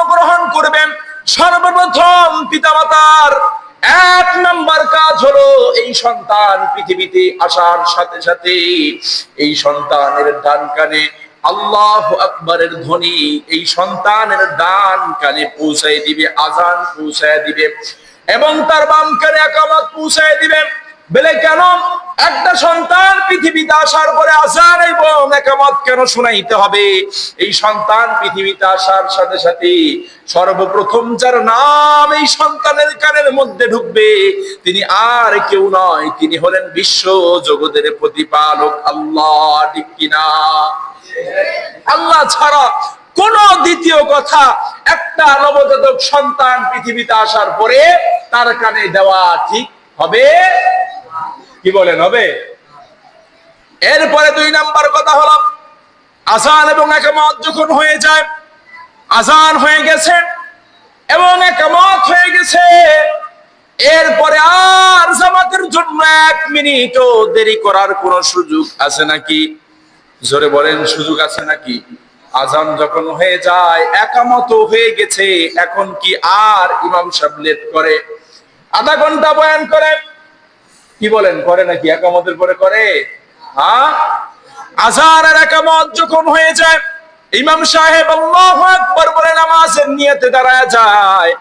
গ্রহণ করবেন। সর্বপ্রথম পিতামাতার এক নাম্বার কাজ হলো এই সন্তান পৃথিবীতে আসার সাথে সাথে এই সন্তানের ডান কানে আল্লাহ আকবরের ধ্বনি, এই সন্তানের ডান কানে পৌঁছায় দিবে, আজান পৌঁছায় দিবে এবং তার বাম কানে একামত পৌঁছায় দিবে। বলে কেন? একটা সন্তান পৃথিবীতে আসার পরে আসার এবং একামত কেন শোনাইতে হবে? এই সন্তান পৃথিবীতে আসার সাথে সাথে সর্বপ্রথম যার নাম এই সন্তানের কানের মধ্যে ঢুকবে, তিনি আর কেউ নয়, তিনি হলেন বিশ্ব জগতের প্রতিপালক আল্লাহ, ঠিক কিনা আল্লাহ ছাড়া কোন দ্বিতীয় কথা একটা নবজাতক সন্তান পৃথিবীতে আসার পরে তার কানে দেওয়া ঠিক হবে? কি বলেন, হবে? এরপরে দুই নাম্বার কথা হলো, আজান এবং একামত যখন হয়ে যায়, আজান হয়ে গেছে এবং একামত হয়ে গেছে, এরপরে আর জামাতের জন্য এক মিনিটও দেরি করার কোন সুযোগ আছে নাকি? জোরে বলেন, সুযোগ আছে নাকি? আজান যখন হয়ে যায় একামত হয়ে গেছে, এখন কি আর ইমাম সাহেব লেট করে? আধা ঘণ্টা বয়ান করে। কি বলেন, করে নাকি? একামতের পরে করে? হ্যাঁ? আজান আর একামত যখন হয়ে যায়, ইমাম সাহেব আল্লাহু আকবার বলে নামাজের নিয়তে দাঁড়ায় যায়।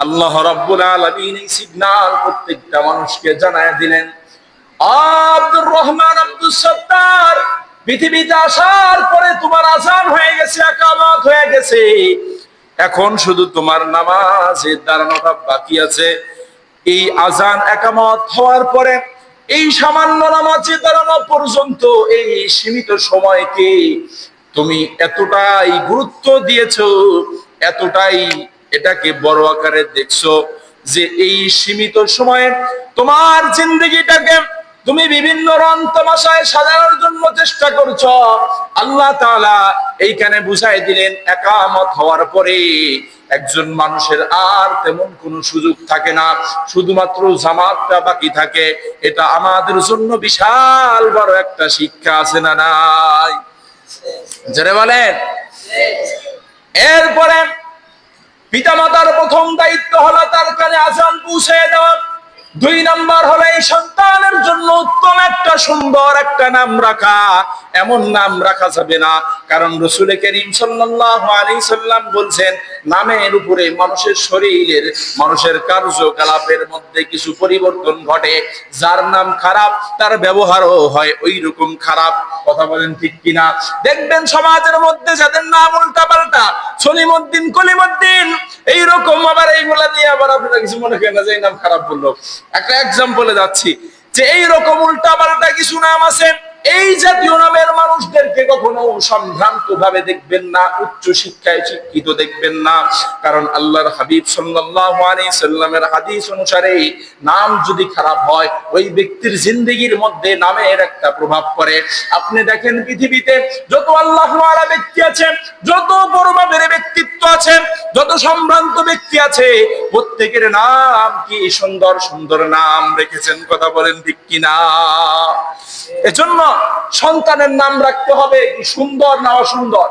আল্লাহ রাব্বুল আলামিন এই সিগন্যাল প্রত্যেকটা মানুষকে জানায় দিলেন, আব্দুর রহমান আব্দুল সত্তার, পৃথিবীতে আসার পরে তোমার আজান হয়ে গেছে, একামত হয়ে গেছে। এখন শুধু তোমার নামাজে দাঁড়ানোটা বাকি আছে। এই আজান একামত হওয়ার পরে এই সামান্য নামাজে দাঁড়ানো পর্যন্ত এই সীমিত সময়কে তুমি এতটাই গুরুত্ব দিয়েছ, এতটাই এটাকে বড় আকারে দেখছ যে এই সীমিত সময়ে তোমার জিন্দগিটাকে তুমি বিভিন্ন রং তামাশায় সাজানোর জন্য চেষ্টা করছ। আল্লাহ তাআলা এইখানে বুঝাই দিলেন, একামত হওয়ার পরে একজন মানুষের আর তেমন কোনো সুযোগ থাকে না। শুধুমাত্র জামাতটা বাকি থাকে। এটা আমাদের জন্য বিশাল বড় একটা শিক্ষা আছে না নাই? জোরে বলেন। এরপরে পিতামাতার প্রথম দায়িত্ব হলো তার কানে আজান পৌঁছে দেওয়া। দুই নাম্বার হলো এই সন্তানের জন্য উত্তম একটা সুন্দর একটা নাম রাখা। এমন নাম রাখা যাবে না। কারণ রসুল করিম সাল্লাম বলছেন, নামের উপরে মানুষের শরীরের, মানুষের কার্যকলাপের মধ্যে কিছু পরিবর্তন ঘটে। যার নাম খারাপ, তার ব্যবহারও হয় ওই রকম খারাপ। কথা বলেন ঠিক কিনা? দেখবেন সমাজের মধ্যে যাদের নাম উল্টা পাল্টা সলিমুদ্দিন কলিমুদ্দিন এইরকম আবার এইগুলা নিয়ে আবার আপনারা কিছু মনে করেন না যে এই নাম খারাপ বলল। একটা এক্সাম্পলে যাচ্ছি, যে এইরকম উল্টা পাল্টা কিছু নাম আছে এই জাতীয় নামের মানুষদেরকে কখনো সম্ভ্রান্ত ভাবে দেখবেন না, উচ্চ শিক্ষায় শিক্ষিত দেখবেন না। কারণ আল্লাহর হাবিব সাল্লামের হাদিস অনুসারে নাম যদি খারাপ হয়, ওই ব্যক্তির জিন্দগির মধ্যে নামের একটা প্রভাব পড়ে। আপনি দেখেন পৃথিবীতে যত আল্লাহ ব্যক্তি আছে, যত বড় মাপের ব্যক্তিত্ব আছে, যত সম্ভ্রান্ত ব্যক্তি আছে, প্রত্যেকের নাম কি সুন্দর সুন্দর নাম রেখেছেন, কথা বলেন ঠিক কিনা? এজন্য সন্তানের নাম রাখতে হবে। সুন্দর না অসুন্দর?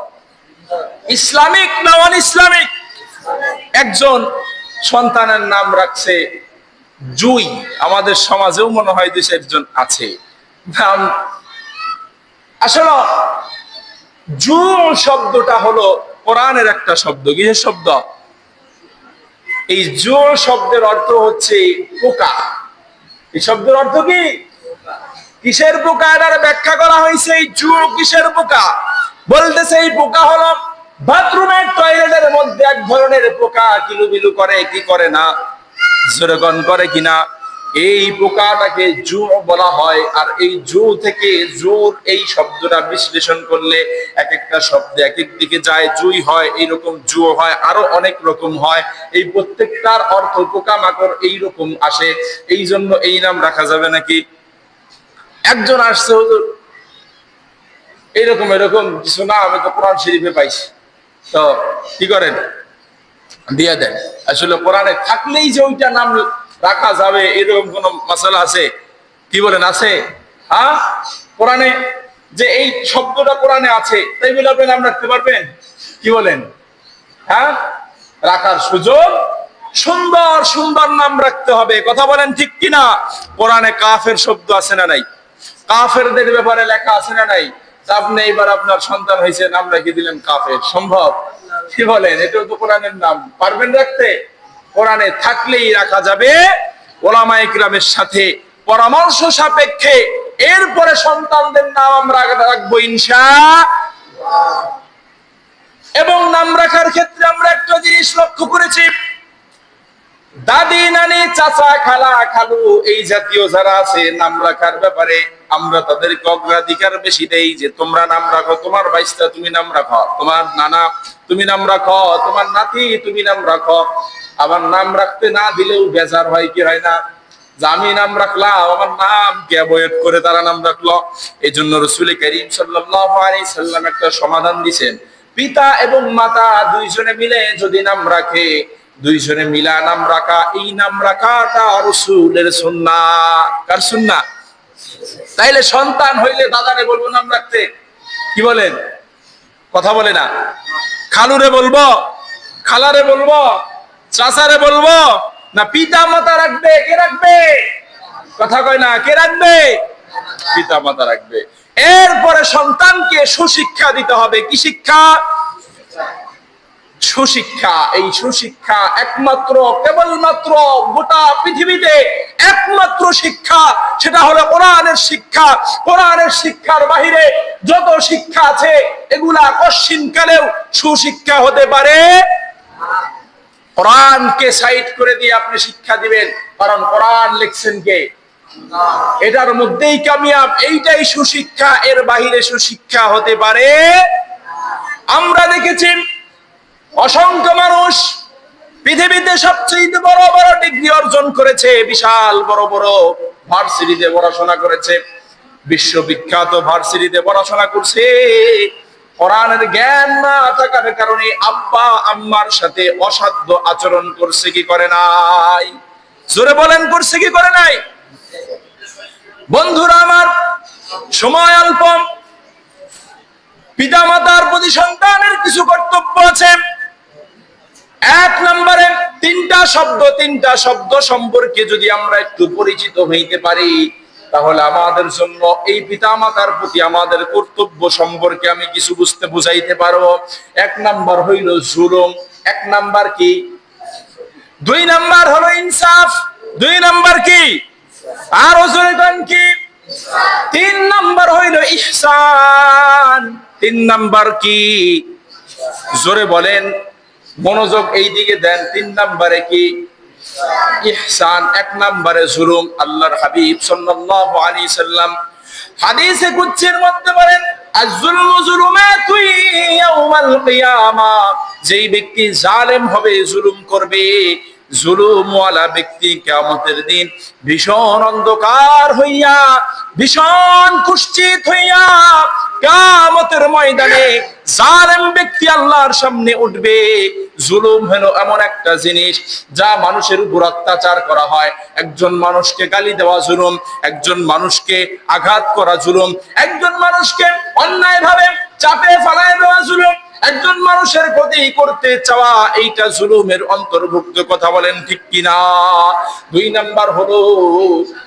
ইসলামিক না অন ইসলামিক একজন সন্তানের নাম রাখছে জুই। আমাদের সমাজেও মনে হয় দেশে একজন আছে। নাম আসলে জু শব্দটা হলো কোরআনের একটা শব্দ। কিসের শব্দ? এই জু শব্দের অর্থ হচ্ছে পোকা। এই শব্দের অর্থ কি? কিসের পোকা এটার ব্যাখ্যা করা হয়েছে? এই জু কিসের পোকা বলতেছে এই পোকা হলো বাথরুমের টয়লেটের মধ্যে এক ধরনের পোকা কিলু বিলু করে, কি করে না? জোরগন করে কিনা এই পোকাটাকে জু বলা হয়, আর এই জু থেকে জোর এই শব্দটা বিশ্লেষণ করলে এক একটা শব্দে এক এক দিকে যায়, জুই হয়, এইরকম জু হয়, আরও অনেক রকম হয়। এই প্রত্যেকটার অর্থ পোকামাকড় এইরকম আসে এই জন্য এই নাম রাখা যাবে নাকি? একজন আসছে, হুজুর। এইরকম, এরকম কিছু না, আমি তো কোরআন শরীফে পাইছি। তো কি করেন? দিয়ে দেন। আসলে কোরআনে থাকলেই যে ওইটা নাম রাখা যাবে, এরকম কোন মশলা আছে? কি বলেন, আছে? হ্যাঁ? কোরআনে যে এই শব্দটা কোরআনে আছে, তাই বলে আপনি নাম রাখতে পারবেন? কি বলেন? হ্যাঁ? রাখার সুযোগ, সুন্দর সুন্দর নাম রাখতে হবে। কথা বলেন ঠিক কিনা? কোরআনে কাফের শব্দ আছে না নাই? কাফেরদের ব্যাপারে লেখা আছে না নাই? আপনি এইবার আপনার সন্তান হয়েছে, নাম রেখে দিলেন কাফের। সম্ভব? কি বলেন? এটাও তো কোরআনের নাম। পারবেন রাখতে? কোরআনে থাকলেই রাখা যাবে। ওলামা ইকরামের সাথে পরামর্শ সাপেক্ষে এরপরে সন্তানদের নাম আমরা রাখব, ইনশা এবং নাম রাখার ক্ষেত্রে আমরা একটা জিনিস লক্ষ্য করেছি। দাদি, নানি, চাচা, খালা, খালু, এই জাতীয় যারা আছে, নাম রাখার ব্যাপারে আমরা তাদেরকে অগ্রাধিকার বেশি দেই যে তোমরা নাম রাখো, তোমার বাইশটা তুমি নাম রাখো, তোমার নানা তুমি নাম রাখো, তোমার নাতি তুমি নাম রাখো। আবার নাম রাখতে না দিলেও বেজার হয় কি হয় না? আমি নাম রাখলাম, আমার নাম করে তারা নাম রাখল? এই জন্য রসুল করিম সাল্লাম একটা সমাধান দিছেন। পিতা এবং মাতা দুইজনে মিলে যদি নাম রাখে, দুইজনে মিলা নাম রাখা, এই নাম রাখাটা রসুলের সুন্না কার সুন্না তাইলে সন্তান হইলে দাদারে বলব নাম রাখতে। কি বলেন? কথা বলে না। খালুরে বলব, খালারে বলব, চাচারে বলব, না পিতা মাতা রাখবে, কে রাখবে? কথা কয় না, কে রাখবে? পিতা মাতা রাখবে। এরপরে সন্তানকে সুশিক্ষা দিতে হবে। কি শিক্ষা? সুশিক্ষা, এই সুশিক্ষা একমাত্র, কেবলমাত্র গোটা পৃথিবীতে একমাত্র শিক্ষা, সেটা হলো কোরআনের শিক্ষা। কোরআনের শিক্ষার বাহিরে যত শিক্ষা আছে, এগুলা কশ্চিন কালেও সুশিক্ষা হতে পারে। কোরআনকে সাইড করে দিয়ে আপনি শিক্ষা দিবেন, কারণ কোরআন লিখছেন কে? এটার মধ্যেই কামিয়াব, এইটাই সুশিক্ষা, এর বাহিরে সুশিক্ষা হতে পারে। আমরা দেখেছি অসংখ্য মানুষ পৃথিবীতে সবচেয়ে বড় বড় ডিগ্রি অর্জন করেছে, বিশাল বড় বড় ভার্সিটিতে পড়াশোনা করেছে, বিশ্ববিখ্যাত ভার্সিটিতে পড়াশোনা করছে। কোরআনের জ্ঞান না থাকার কারণে আব্বা আম্মার সাথে অসাধ্য আচরণ করছে কি করে নাই? জোরে বলেন, করছে কি করে নাই? বন্ধুরা আমার, সময় অল্প। পিতা মাতার প্রতি সন্তানের কিছু কর্তব্য আছে। এক নম্বরে তিনটা শব্দ তিনটা শব্দ সম্পর্কে যদি আমরা একটু পরিচিত হইতে পারি, তাহলে আমাদের জন্য এই পিতা মাতার প্রতি আমাদের কর্তব্য সম্পর্কে আমি কিছু বুঝতে বুঝাইতে পারব। এক নাম্বার হইল জুলুম, এক নাম্বার কি? দুই নাম্বার হলো ইনসাফ, দুই নাম্বার কি? আর ওজন কি? তিন নাম্বার হইল ইহসান, তিন নাম্বার কি? জোরে বলেন। মনোযোগ এই দিকে দেন, তিন নাম্বারে কি? ইহসান, এক নাম্বারে জুলুম, আল্লাহর হাবিব সাল্লাল্লাহু আলাইহি সাল্লাম হাদিসে কুচ্ছের মধ্যে বলেন, আজ-জুলমু জুলুমাতুন ইয়াউমাল কিয়ামা যেই ব্যক্তি জালেম হবে, জুলুম করবে। জুলুমওয়ালা ব্যক্তি কিয়ামতের দিন ভীষণ অন্ধকার হইয়া, ভীষণ কুষ্ঠিত হইয়া কিয়ামতের ময়দানে জালেম ব্যক্তি আল্লাহর সামনে উঠবে। জুলুম হলো এমন একটা জিনিস যা মানুষের উপর অত্যাচার করা হয়। একজন মানুষকে গালি দেওয়া জুলুম, একজন মানুষকে আঘাত করা জুলুম, একজন মানুষকে অন্যায়ভাবে চাপে ফেলায় দেওয়া জুলুম একজন মানুষের ক্ষতি করতে চাওয়া এইটা জুলুমের অন্তর্ভুক্ত কথা বলেন ঠিক কিনা? দুই নাম্বার হলো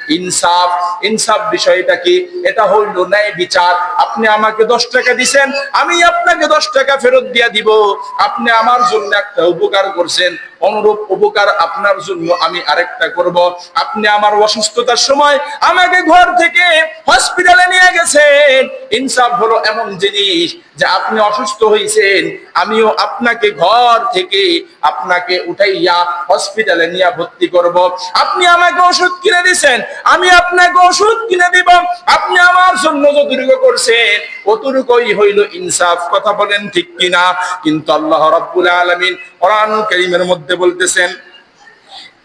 ইনসাফ। ইনসাফ বিষয়টা কি? এটা হইল ন্যায় বিচার। আপনি আমাকে দশ টাকা দিছেন, আমি আপনাকে দশ টাকা ফেরত দিয়া দিব। আপনি আমার জন্য একটা উপকার করছেন। অনুরূপ উপকার আপনার জন্য আমি আরেকটা করব। আপনি আমার অসুস্থতার সময় আমাকে ঘর থেকে হসপিটালে নিয়ে গেছেন। ইনসাফ হলো এমন জিনিস যে আপনি অসুস্থ হয়েছেন আমিও আপনাকে ঘর থেকে আপনাকে উঠাইয়া হসপিটালে নিয়ে ভর্তি করব। আপনি আমাকে ওষুধ কিনে দিছেন, আমি আপনাকে ওষুধ কিনে দিব। আপনি আমার জন্য যতটুকু করছেন অতটুকুই হইল ইনসাফ? কথা বলেন ঠিক কিনা? কিন্তু আল্লাহ রাব্বুল আলামিন কোরআন কারীমের মধ্যে বলতেছেন,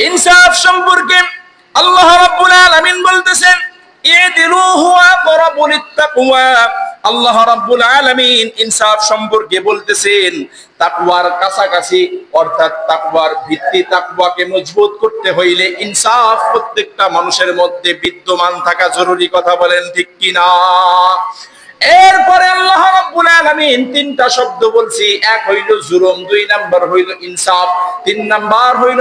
ইনসাফ সম্পর্কে আল্লাহ রাব্বুল আলামিন বলতেছেন আল্লাহ রাব্বুল আলামিন ইনসাফ সম্পর্কে বলতেছেন, তাকওয়ার কাছাকাছি, অর্থাৎ তাকওয়ার ভিত্তি তাকওয়াকে মজবুত করতে হইলে ইনসাফ প্রত্যেকটা মানুষের মধ্যে বিদ্যমান থাকা জরুরি। কথা বলেন ঠিক কিনা? এরপরে আল্লাহ রাব্বুল আলামিন তিনটা শব্দ বলছি। এক হইল জুলুম, দুই নাম্বার হইল ইনসাফ, তিন নাম্বার হইল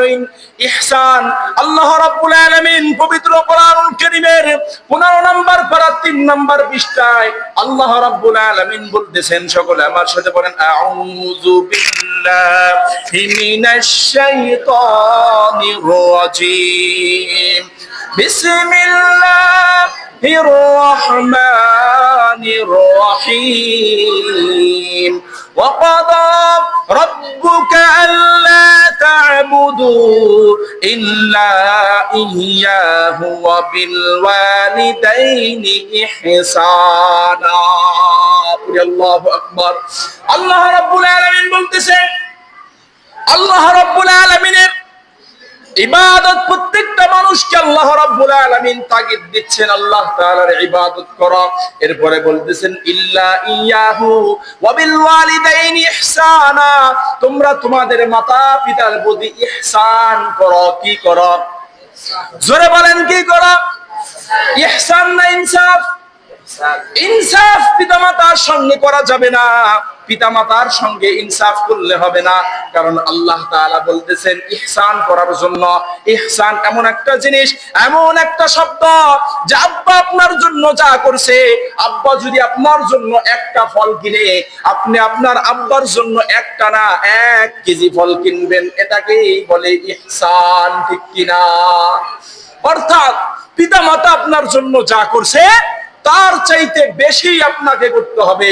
ইহসান। আল্লাহ রাব্বুল আলামিন পবিত্র কোরআনুল কারীমের 15 নাম্বার পারা তিন নাম্বার পৃষ্ঠায় আল্লাহ রাব্বুল আলামিন বলতেছেন, সকলে আমার সাথে বলেন, আউযু বিল্লাহি মিনাশ শাইতানির রাজিম। বিসমিল্লাহ الرحمن الرحيم وقضى ربك ألا تعبدوا إلا إياه وبالوالدين إحسانا الله أكبر الله رب العالمين بلتسع الله رب العالمين ইবাদত প্রত্যেকটা মানুষকে আল্লাহ রাব্বুল আলামিন তাগিদ দিচ্ছেন, আল্লাহ তাআলার ইবাদত করো। এরপরে বলতেছেন, ইল্লা ইয়াহু ওয়া বিল ইহসানা। তোমরা তোমাদের মাতা পিতার প্রতি ইহসান করো, কি করো? জোরে বলেন, কি করো? ইহসান না ইনসাফ? ইনসাফ পিতামাতার সঙ্গে করা যাবে না। পিতামাতার সঙ্গে ইনসাফ করলে হবে না। কারণ আল্লাহ তাআলা বলতেছেন, ইহসান করার জন্য। ইহসান এমন একটা জিনিস, এমন একটা শব্দ যে আব্বা আপনার জন্য যা করছে, আব্বা যদি আপনার জন্য একটা ফল কিনে, আপনি আপনার আব্বার জন্য একটা না, এক কেজি ফল কিনবেন, এটাকেই বলে ইহসান, ঠিক কিনা? অর্থাৎ পিতামাতা আপনার জন্য যা করছে তার চাইতে বেশি আপনাকে করতে হবে।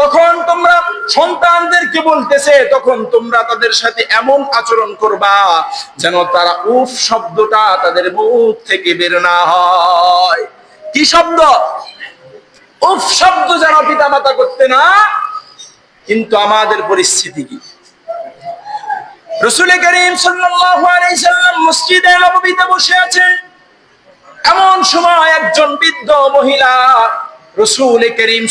তখন তোমরা সন্তানদেরকে বলতেছে, তখন তোমরা তাদের সাথে এমন আচরণ করবা যেন তারা উফ শব্দটা তাদের মুখ থেকে বের না হয়। কি শব্দ? উফ শব্দ যেন পিতামাতা করতে না, কিন্তু আমাদের পরিস্থিতি কি? রসুল করিম সাল্লাম মসজিদে নববীতে বসে আছেন। এমন সময় একজন বৃদ্ধ মহিলা রসুল করিম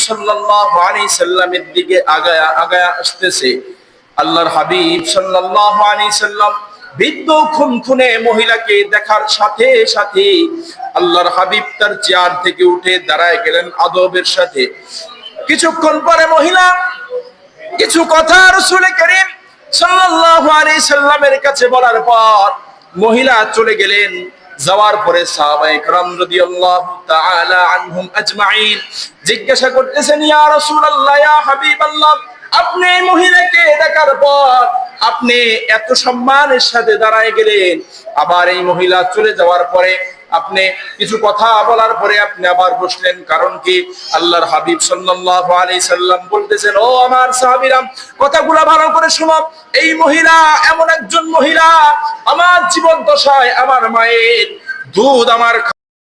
আলাইহি সাল্লামের দিকে আগায়া আগায়া আসতেছে। আল্লাহর হাবিব সাল্লাল্লাহু আলাইহি সাল্লাম বৃদ্ধ খুনখুনে মহিলাকে দেখার সাথে সাথে আল্লাহর হাবিব তার চেয়ার থেকে উঠে দাঁড়ায় গেলেন আদবের সাথে। কিছুক্ষণ পরে মহিলা, কিছু কথা রসুল করিম সাল্লাল্লাহু আলাইহি সাল্লামের কাছে বলার পর মহিলা চলে গেলেন। যাওয়ার পরে সাহাবায়ে کرام রাদিয়াল্লাহু তাআলা আনহুম আজমাইন জিজ্ঞাসা করতেছেন ইয়া রাসূলুল্লাহ ইয়া হাবিবাল্লাহ আপনি এই মহিলাকে দেখার পর আপনি এত সম্মানের সাথে দাঁড়ায় গেলেন আবার এই মহিলা চলে যাওয়ার পরে আপনি কিছু কথা বলার পরে আপনি আবার বসলেন, কারণ কি? আল্লাহর হাবিব সাল্লাল্লাহু আলাইহি সাল্লাম বলতেছেন, ও আমার সাহাবীরা কথাগুলো ভালো করে শুনো। এই মহিলা এমন একজন মহিলা, আমার জীবন দশায় আমার মায়ের দুধ আমার